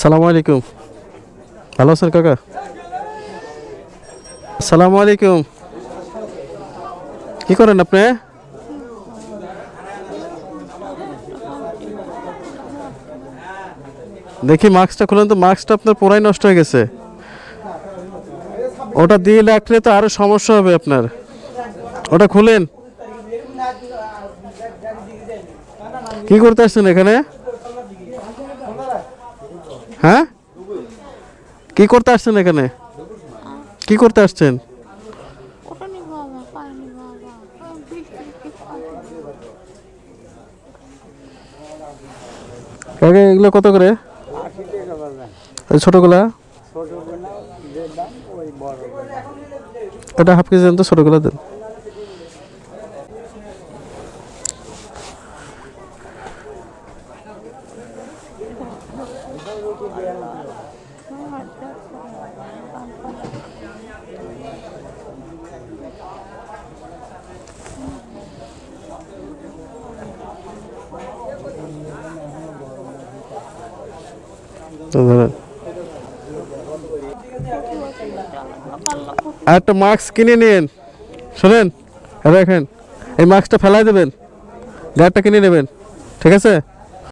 সালামু আলাইকুম। ভালো আছেন কাকা? সালামু আলাইকুম। কি করেন আপনি? দেখি মাস্কটা খুলেন তো, মাস্কটা আপনার পুরাই নষ্ট হয়ে গেছে। ওটা দিয়ে রাখলে তো আরও সমস্যা হবে আপনার। ওটা খুলেন। কি করতে আসছেন এখানে? হ্যাঁ? কি করতে আসছেন এখানে? কি করতে আসছেন? এগুলো কত করে? ছোটগুলা? এটা হাফ কেজি দেন তো ছোটগুলা দেন তো ধরেন আর একটা মাস্ক কিনে নিন। শোনেন রাখেন এই মাস্কটা ফেলাই দেবেন গাড়িটা কিনে নেবেন, ঠিক আছে?